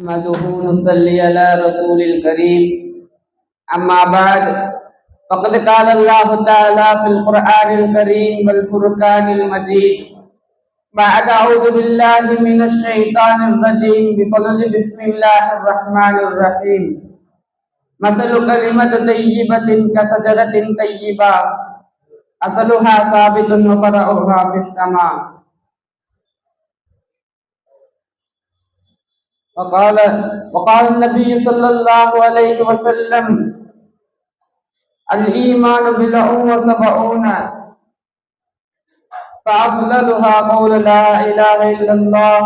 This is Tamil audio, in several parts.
نحمده نصلي على رسول الكريم. أما بعد فقد قال الله تعالى في القرآن الكريم والفرقان المجيد بعد أعوذ بالله من الشيطان الرجيم بفضل بسم الله الرحمن الرحيم. مثل كلمة طيبة كشجرة طيبة أصلها ثابت وفرعها في السماء. وقال وقال النبي صلى الله عليه وسلم الإيمان بضع وسبعون فأفضلها قول لا إله إلا الله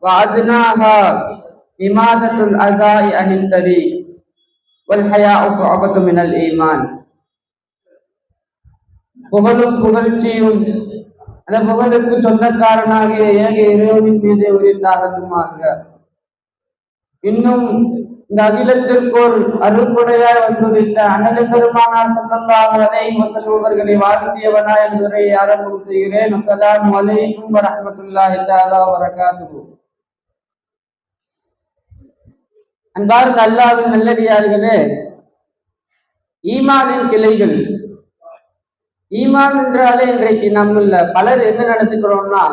وأدناها إمادة الأذى عن الطريق والحياء صعبة من الإيمان புகழும் புகழ்ச்சியும் அந்த புகழுக்கு சொந்தக்காரனாகிய ஏக இறைவனின் மீது உரித்தாகட்டுமாக இன்னும் இந்த அகிலத்திற்கோர் அருள்புடையாய் வந்துவிட்ட அண்ணன் பெருமானார் சொல்லலாம் அலைஹி வஸல்லம் வாழ்த்தியவனா என்பதை ஆரம்பம் செய்கிறேன். அஸ்ஸலாமு அலைக்கும் வரமத்துல்லா இல்லாதா வபரகாத்துஹு. அன்பார்ந்த அல்லாவின் நல்லடியார்களே ஈமானின் கிளைகள் ஈமான் என்றாலே இன்றைக்கு நம்மள பலர் என்ன நடத்துக்கிறோம்னா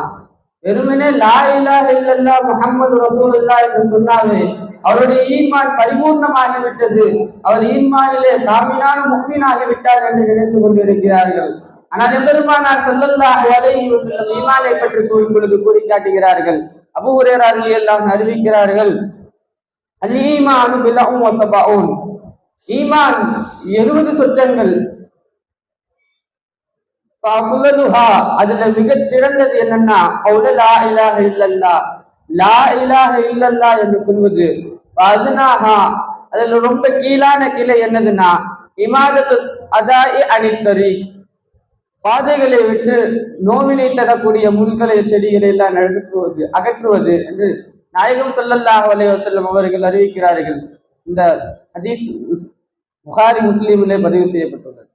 வெறுமனே லா இலாஹ இல்லல்லா முஹம்மது ரசூலுல்லா என்று சொன்னாவே அவருடைய ஈமான் பரிபூர்ணமாகிவிட்டது. அவர் ஈன்மானிலே காமினான முக்மீனாகிவிட்டார் என்று நினைத்துக் கொண்டிருக்கிறார்கள். ஆனால் எம்பெருமானார் ஸல்லல்லாஹு அலைஹி வஸல்லம் ஈமானை பற்றி கூறும் பொழுது கூறி காட்டுகிறார்கள் அபு ஹுரைரா எல்லாம் அறிவிக்கிறார்கள் அல் ஈமானு பிலஹும் வஸபஊன் ஈமான் எழுபது சொற்றங்கள் அதுல மிகச் சிறந்தது என்னன்னா கௌல லா இலாஹ இல்லல்லா லா இலாஹ இல்லல்லா என்று சொல்வது அதுனாஹா அதுல ரொம்ப கீழான கிளை என்னதுன்னா இமாதத்து அதாயி அணித்தறி பாதைகளை விட்டு நோவினை தரக்கூடிய முள்களை செடிகளை எல்லாம் நடத்துவது அகற்றுவது என்று நாயகம் சொல்லல்லாஹ் அலைஹி அவர்கள் அறிவிக்கிறார்கள் இந்த ஹதீஸ் புகாரி முஸ்லீமிலே பதிவு செய்யப்பட்டுள்ளது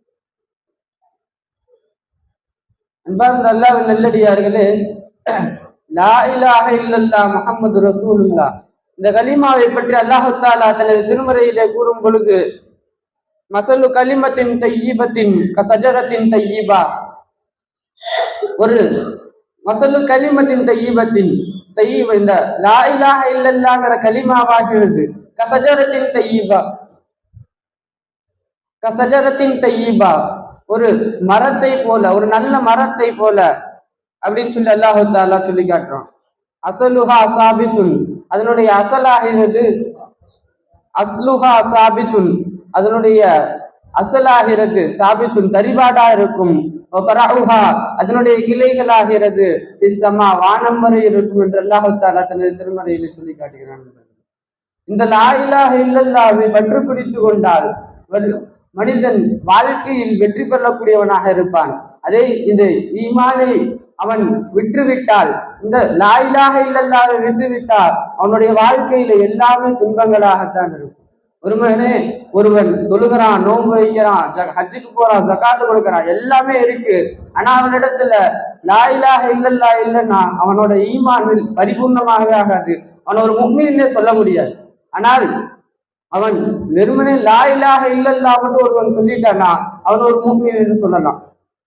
அன்பார்ந்த அல்லாஹ்வின் நல்லடியார்களே லா இலாஹ இல்லல்லா முகமது ரசூலுல்லா. இந்த கலிமாவை பற்றி அல்லாஹு தாலா தனது திருமறையிலே கூறும் பொழுது மசலு கலிமத்தின் தையீபத்தின் கசஜரத்தின் தையீபா. ஒரு மசலு கலிமத்தின் தையீபத்தின் தையீப. இந்த லா இலாஹ இல்லல்லாங்கிற கலிமாவாகிறது. கசஜரத்தின் தையீபா. கசஜரத்தின் தையீபா. ஒரு மரத்தை போல ஒரு நல்ல மரத்தை போல அப்படின்னு சொல்லி அல்லாஹு தாலா சொல்லி காட்டுறோம். அசலுஹா சாபித்துன். அதனுடைய அசலாகிறது அஸ்லுஹா சாபித்துன். அதனுடைய அசலாகிறது சாபித்துன் தரிபாடா இருக்கும். அதனுடைய கிளைகளாகிறது இஸ்ஸமா வானம் வரை இருக்கும் என்று அல்லாஹு தாலா தனது திருமறையில சொல்லி காட்டுகிறான். இந்த லாயிலாக இல்லல்லாவை பற்று பிடித்து கொண்டால் மனிதன் வாழ்க்கையில் வெற்றி பெறக்கூடியவனாக இருப்பான். அதே இந்த ஈமானை அவன் விற்றுவிட்டால் இந்த லாயிலாக இல்லல்லாத விற்றுவிட்டால் அவனுடைய வாழ்க்கையில எல்லாமே துன்பங்களாகத்தான் இருக்கும். ஒருவனே ஒருவன் தொழுகிறான் நோன்பு வைக்கிறான் ஜ- ஹஜ்ஜுக்கு போறான் ஜக்காத்து கொடுக்கறான் எல்லாமே இருக்கு. ஆனா அவனிடத்துல லாயிலாக இல்லல்லா இல்லைன்னா அவனோட ஈமான் பரிபூர்ணமாகவே ஆகாது. அவன் ஒரு முக்மீன்னே சொல்ல முடியாது. ஆனால் அவன் வெறுமனே லா இல்லாக இல்லல்லா மட்டும் ஒருவன் சொல்லிட்டானா அவன் ஒரு மூமின் என்று சொல்லலாம்.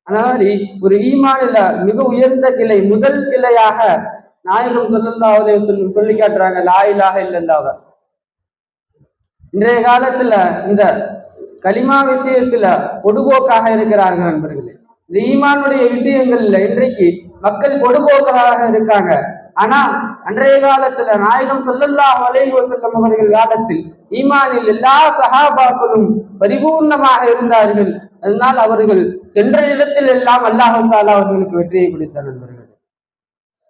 அந்த மாதிரி ஒரு ஈமானில மிக உயர்ந்த கிளை முதல் கிளையாக நாயகம் ஸல்லல்லாஹு அலைஹி சொல்லி காட்டுறாங்க லா இல்லாக இல்லல்லாவ இன்றைய காலத்துல இந்த கலிமா விஷயத்துல பொடுபோக்காக இருக்கிறார்கள் நண்பர்களே. இந்த ஈமானுடைய விஷயங்கள்ல இன்றைக்கு மக்கள் பொடுபோக்கராக இருக்காங்க. ஆனா அன்றைய காலத்துல நாயகம் சொல்லல்லா அலைஹி செல்லும் அவர்கள் காலத்தில் ஈமானில் எல்லா சகாபாக்களும் பரிபூர்ணமாக இருந்தார்கள். அதனால் அவர்கள் சென்ற இடத்தில் எல்லாம் அல்லாஹால அவர்களுக்கு வெற்றியை பிடித்த நண்பர்கள்.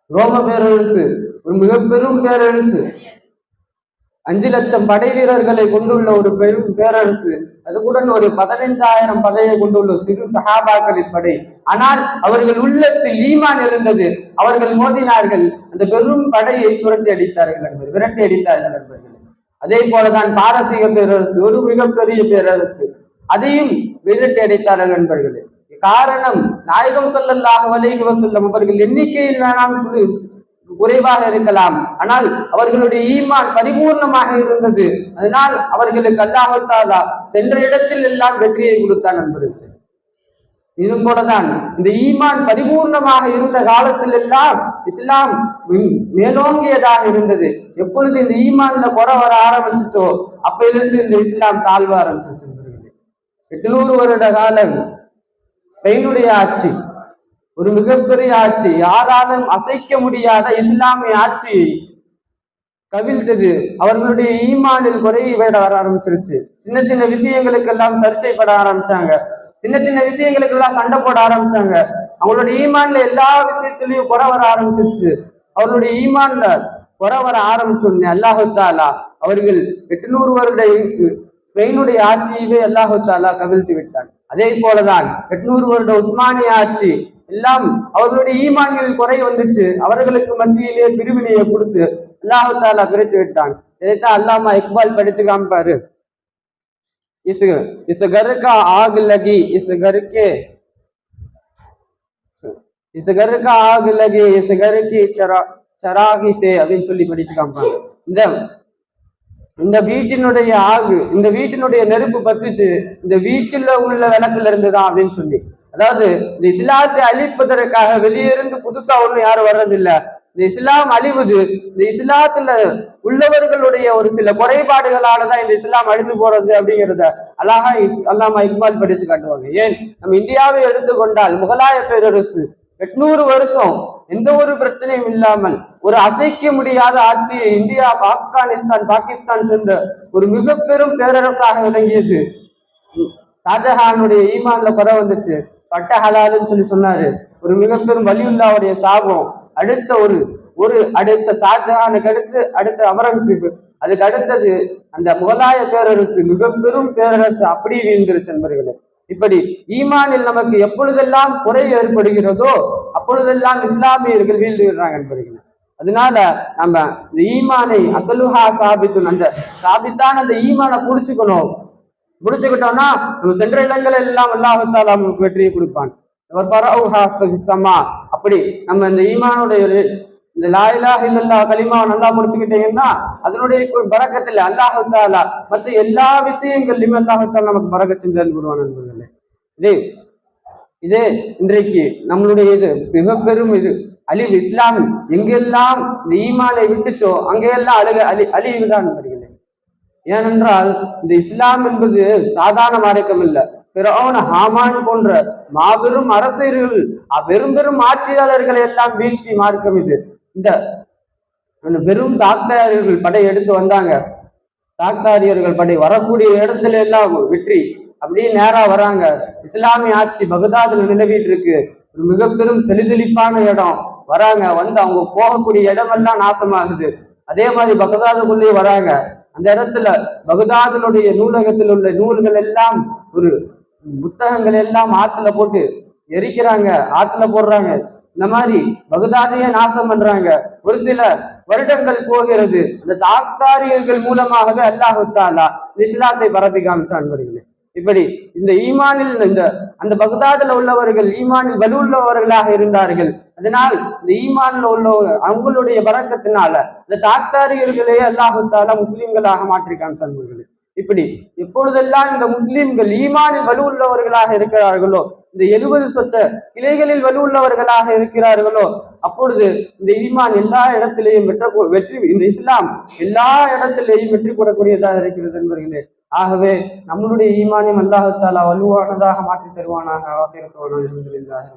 ரோம பேரரசு ஒரு மிக பெரும் பேரரசு. அஞ்சு லட்சம் படை வீரர்களை கொண்டுள்ள ஒரு பெரும் பேரரசு அதுக்குடன் ஒரு பதினைந்தாயிரம் பதையை கொண்டுள்ள சிறு சஹாபாக்களின் படை. ஆனால் அவர்கள் உள்ளத்தில் ஈமான் இருந்தது. அவர்கள் மோதினார்கள். அந்த பெரும் படையை புரட்டி அடித்தார்கள் நண்பர் விரட்டி அடித்தார்கள் நண்பர்கள். அதே போலதான் பாரசீக பேரரசு ஒரு மிகப்பெரிய பேரரசு. அதையும் விரட்டி அடித்தார்கள் நண்பர்களே. காரணம் நாயகம் சொல்லல்லாக வலைகுவ வஸல்லம் அவர்கள் எண்ணிக்கையில் வேணாம் சொல்லி குறைவாக இருக்கலாம். ஆனால் அவர்களுடைய ஈமான் பரிபூர்ணமாக இருந்தது. அதனால் அவர்களுக்கு அல்லாஹாலா சென்ற இடத்தில் எல்லாம் வெற்றியை கொடுத்தான் நண்பர்கள் இது போலதான் இந்த ஈமான் பரிபூர்ணமாக இருந்த காலத்தில் எல்லாம் இஸ்லாம் மேலோங்கியதாக இருந்தது. எப்பொழுது இந்த ஈமான்ல குறை வர ஆரம்பிச்சிச்சோ அப்பையிலிருந்து இந்த இஸ்லாம் தாழ்வ ஆரம்பிச்சு எட்டுநூறு வருட காலம் ஸ்பெயினுடைய ஆட்சி. ஒரு மிகப்பெரிய ஆட்சி. யாராலும் அசைக்க முடியாத இஸ்லாமிய ஆட்சி. கவிழ்த்தது அவர்களுடைய ஈமானில் குறையை வர ஆரம்பிச்சிருச்சு. சின்ன சின்ன விஷயங்களுக்கெல்லாம் சர்ச்சைப்பட ஆரம்பிச்சாங்க. சின்ன சின்ன விஷயங்களுக்கு எல்லாம் சண்டை போட ஆரம்பிச்சாங்க. அவங்களுடைய ஈமான்ல எல்லா விஷயத்திலையும் குறை வர ஆரம்பிச்சிருச்சு. அவர்களுடைய ஈமான்ல குறை வர ஆரம்பிச்சோடனே அல்லாஹு தாலா அவர்கள் எட்டுநூறு வருட ஸ்பெயினுடைய ஆட்சியவே அல்லாஹு தாலா கவிழ்த்து விட்டான். அதே போலதான் எட்நூறு வருட உஸ்மானிய ஆட்சி எல்லாம் அவர்களுடைய ஈமான்களில் குறை வந்துச்சு. அவர்களுக்கு மத்தியிலே பிரிவினையை கொடுத்து அல்லாஹு தாலா பிரித்து விட்டான். இதைத்தான் அல்லாமா இக்பால் படித்து காமிப்பாரு. இஸ் இஸ் கருக்கா ஆக லகி இஸ் கருக்கே. இஸ் கருக்கா ஆக லகி இஸ் கருக்கி சரா சராகிசே அப்படின்னு சொல்லி படிச்சு காமிப்பாங்க இந்த இந்த வீட்டினுடைய ஆகு இந்த வீட்டினுடைய நெருப்பு பத்துச்சு இந்த வீட்டில் உள்ள விளக்குல இருந்துதான் அப்படின்னு சொல்லி. அதாவது இந்த இஸ்லாத்தை அழிப்பதற்காக வெளியிருந்து புதுசா ஒண்ணு யாரும் வர்றதில்லை. இந்த இஸ்லாம் அழிவுது இந்த இஸ்லாத்துல உள்ளவர்களுடைய ஒரு சில குறைபாடுகளாலதான் இந்த இஸ்லாம் அழிந்து போறது அப்படிங்கிறத அழகா அல்லாமா இக்பால் படிச்சு காட்டுவாங்க. ஏன்? நம்ம இந்தியாவை எடுத்துக்கொண்டால் முகலாய பேரரசு எட்நூறு வருஷம் எந்த ஒரு பிரச்சனையும் இல்லாமல் ஒரு அசைக்க முடியாத ஆட்சியை இந்தியா ஆப்கானிஸ்தான் பாகிஸ்தான் சென்ற ஒரு மிக பெரும் பேரரசாக விளங்கியது. ஷாஜஹானுடைய ஈமான்ல குறை வந்துச்சு. பட்ட ஹலாலுன்னு சொல்லி சொன்னாரு. ஒரு மிகப்பெரும் வலியுல்லாவுடைய சாபம். அடுத்த ஒரு ஒரு அடுத்த ஷாஜஹானுக்கு அடுத்து அடுத்த அமரங்கசீப் அதுக்கு அடுத்தது அந்த முகலாய பேரரசு மிக பெரும் பேரரசு அப்படி வீழ்ந்துருச்சு நண்பர்களே. இப்படி ஈமானில் நமக்கு எப்பொழுதெல்லாம் குறை ஏற்படுகிறதோ அப்பொழுதெல்லாம் இஸ்லாமியர்கள் வீழ்ந்துகிறாங்க நண்பர்களே. அதனால நம்ம இந்த ஈமானை அசலுஹா சாபித்து அந்த சாபித்தான் அந்த ஈமானை புடிச்சுக்கணும். முடிச்சுக்கிட்டோம்னா நம்ம சென்ற இடங்கள் எல்லாம் அல்லாஹத்தால் அவங்களுக்கு வெற்றியை கொடுப்பான். அப்படி நம்ம இந்த ஈமானுடைய இந்த லாயிலா இல்லல்லா களிமா நல்லா முடிச்சுக்கிட்டீங்கன்னா அதனுடைய பறக்கத்தில் அல்லாஹத்தாலா மற்ற எல்லா விஷயங்கள்லயுமே அல்லாஹத்தால் நமக்கு பறக்க சிந்தன் குருவான நண்பர்களே. இது இது இன்றைக்கு நம்மளுடைய இது மிக பெரும் இது. அழிவு இஸ்லாம் எங்கெல்லாம் இந்த ஈமானை விட்டுச்சோ அங்கெல்லாம் அழுக அழி அழிவுதான் வருகிறது ஏனென்றால் இந்த இஸ்லாம் என்பது சாதாரண மார்க்கம் இல்லை. பிறவன ஹாமான் போன்ற மாபெரும் அரசர்கள் பெரும் பெரும் ஆட்சியாளர்களை எல்லாம் வீழ்த்தி மார்க்கம் இது. இந்த பெரும் தாக்தாரியர்கள் படை எடுத்து வந்தாங்க. தாக்தாரியர்கள் படை வரக்கூடிய இடத்துல எல்லாம் வெற்றி. அப்படியே நேரா வராங்க. இஸ்லாமிய ஆட்சி பகதாதுல நிலவிட்டு இருக்கு ஒரு மிக பெரும் செலிசெலிப்பான இடம். வராங்க. வந்து அவங்க போகக்கூடிய இடமெல்லாம் நாசமாகுது. அதே மாதிரி பகதாதுக்குள்ளேயே வராங்க. அந்த இடத்துல பகதாதனுடைய நூலகத்தில் உள்ள நூல்கள் எல்லாம் ஒரு புத்தகங்கள் எல்லாம் ஆத்துல போட்டு எரிக்கிறாங்க ஆத்துல போடுறாங்க. இந்த மாதிரி பகுதாதைய நாசம் பண்றாங்க. ஒரு சில வருடங்கள் போகிறது. இந்த தாக்காரியர்கள் மூலமாகவே அல்லாஹுத்தாலா இஸ்லாத்தை பரப்பி காமிச்சான் வருகிறேன் இப்படி இந்த ஈமானில் இந்த அந்த பகுதாதுல உள்ளவர்கள் ஈமானில் வலுவுள்ளவர்களாக இருந்தார்கள். அதனால் இந்த ஈமான்ல உள்ளவங்க அவங்களுடைய பறக்கத்தினால இந்த தாக்தாரியர்களே அல்லாஹுத்தாலா முஸ்லீம்களாக மாற்றிருக்காங்க சண்பர்களே இப்படி எப்பொழுதெல்லாம் இந்த முஸ்லிம்கள் ஈமானில் வலுவுள்ளவர்களாக இருக்கிறார்களோ இந்த எழுபது சொத்த கிளைகளில் வலுவுள்ளவர்களாக இருக்கிறார்களோ அப்பொழுது இந்த ஈமான் எல்லா இடத்திலேயும் வெற்ற வெற்றி இந்த இஸ்லாம் எல்லா இடத்திலேயும் வெற்றி கூடக்கூடியதாக இருக்கிறது என்பர்களே. ஆகவே நம்மளுடைய ஈமானியம் அல்லாஹாலா வலுவானதாக மாற்றி தருவானாக. ஆக